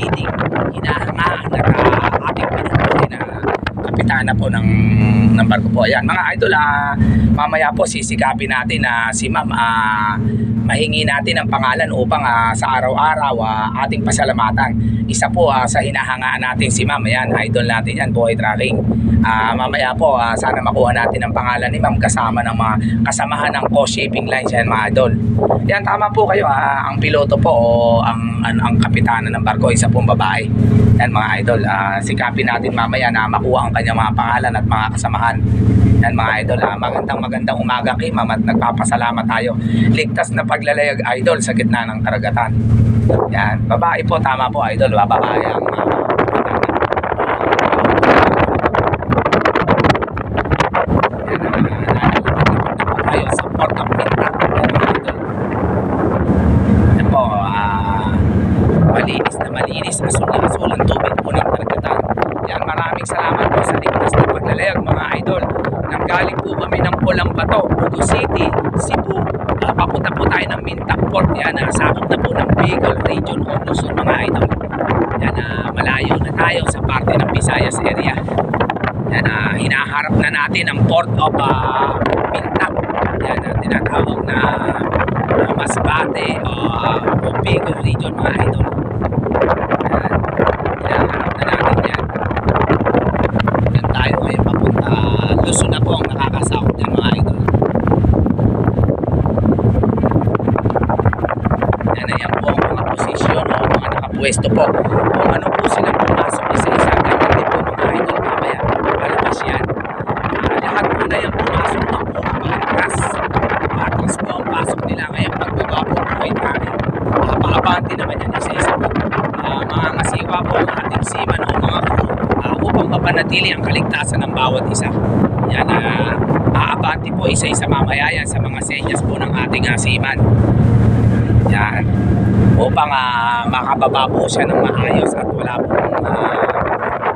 ating uh, magiting, hinahangaan at uh, ating pinupunin na kapitana po ng, ng barko po. Ayan, mga idol, ah, mamaya po sisikapin natin na si ma'am ah, mahingi natin ang pangalan upang ah, sa araw-araw ah, ating pasalamatan. Isa po ah, sa hinahangaan natin si ma'am. Ayan, idol natin yan, buhay tracking. Ah, mamaya po, ah, sana makuha natin ang pangalan ni ma'am kasama ng mga kasamahan ng co-shipping lines yan mga idol. Yan, tama po kayo. ah, ang piloto po o ang, ang, ang kapitana ng barko, isa pong babae. Yan mga idol, ah, sikapin natin mamaya na makuha ang kanyang mga pangalan at mga kasamahan. Yan mga idol, ah, magandang magandang umaga kay ma'am at nagpapasalamat tayo. Ligtas na paglalayag idol sa gitna ng karagatan. Yan, babae po, tama po idol, babae ang ah, Yan, ah, nalilipad na po tayo sa Port of Pintac. Yan mga idol. Yan po, ah, malinis na malinis, asul na asul ang tubig po ng karagatan. Yan, maraming po sa ligtas na paglalayag mga idol. Nanggaling po kami ng Pulang Bato, Bugo City, Cebu. Ah, papunta po tayo ng Mintak Port. Yan, nasakop na po ng Bicol Region of Luzon mga idol. Yan, ah, malayo na tayo sa parte ng Visayas area. Yan, ah, hinaharap na natin ang Port of ah, Mintak. Yan, ah, tinatawag na uh, Masbate o uh, Bicol Region mga idol. Yan, hinaharap na natin yan. Yan tayo ngayon papunta. Luzon na po ang nakakasakot yan mga idol. Yan na yan po ang mga posisyon o mga nakapwesto po. Kung ano po silang pumasok isa-isa, ganyan din po mga idol mamaya. Palabas yan. Ah, lahat po na yung pumasok ng po atras. Atras po ang pasok nila ngayon pagbaba po kay traffic. Haba-abante naman yan isa-isa po. Ah, mga ngasiwa po ang ating seaman o mga crew ah, upang mapanatili ang kaligtasan ng bawat isa. Yan na aabante po isa-isa mamaya yan sa mga senyas po ng ating uh, seaman. Yan. Upang ah, makababa po siya ng maayos at wala pong uh,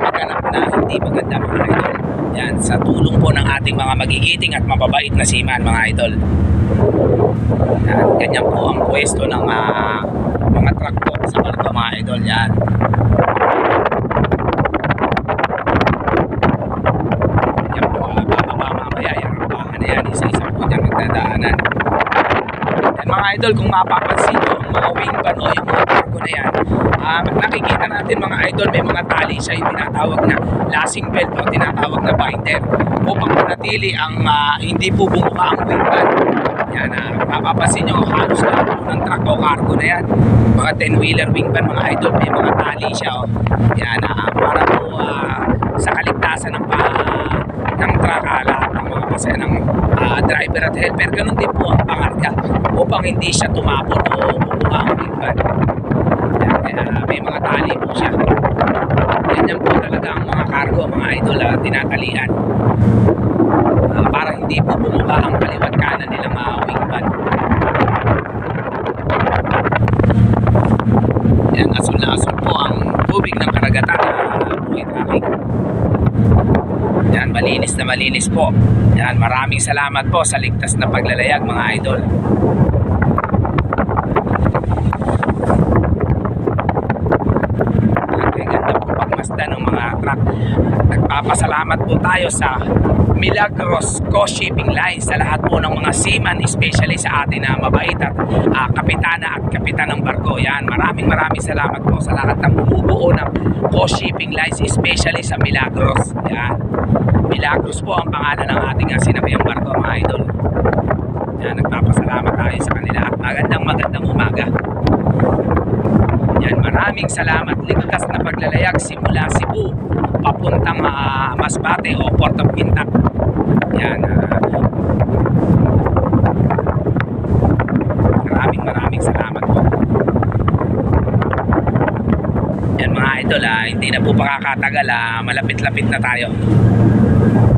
maganap na hindi maganda mga idol. Yan. Sa tulong po ng ating mga magigiting at mababait na seaman mga idol. Yan. Ganyan po ang pwesto ng ah, mga po sa barko mga idol. Yan. Yan po. ah, bababa mamaya. Yan. Rampahan na yan. Isa-isa po dyan nagdadaanan. Idol, kung mapapansin nyo, mga wing ban o yung mga cargo na yan, ah, nakikita natin mga idol, may mga tali siya yung tinatawag na lasing belt o tinatawag na binder upang manatili ang ah, hindi po bumuka ang wing ban. Yan, ah, mapapansin nyo, halos lahat po ng truck o cargo na yan. Mga 10-wheeler wing ban mga idol, may mga tali siya. Oh. Yan, ah, para po ah, sa kaligtasan ng pa ng truck, ah, lahat ng ah, driver at helper. Ganun din po ang pangarga upang hindi siya tumapon o bumuka ang. Yan, kaya may mga tali po siya. Ganyan po talaga ang mga cargo, mga idol, ah, tinatalian. Ah, para hindi po bumuka ang kaliwat kanan nilang mga wingban. Yan, asul na asul po ang tubig ng karagatan na buhay traffic. Yan, malinis na malinis po. Yan, maraming salamat po sa ligtas na paglalayag mga idol. Yan, ganda po pagmasdan ng mga truck. Nagpapasalamat po tayo sa Milagros Coast Shipping Line sa lahat po ng mga seaman, especially sa atin na mabait at ah, kapitana at kapitan ng barko. Yan, maraming maraming salamat po sa lahat ng bumubuo ng Coast Shipping Lines, especially sa Milagros. Yan. Milagros po ang pangalan ng ating uh, sinakayang barko mga idol. Yan, nagpapasalamat tayo sa kanila at magandang magandang umaga. Yan, maraming salamat. Ligtas na paglalayag simula Cebu papuntang ah, Masbate o Port of Pintac. Yan. ah, maraming maraming salamat po. Yan mga idol, ah, hindi na po pakakatagal, ah, malapit-lapit na tayo. Thank you.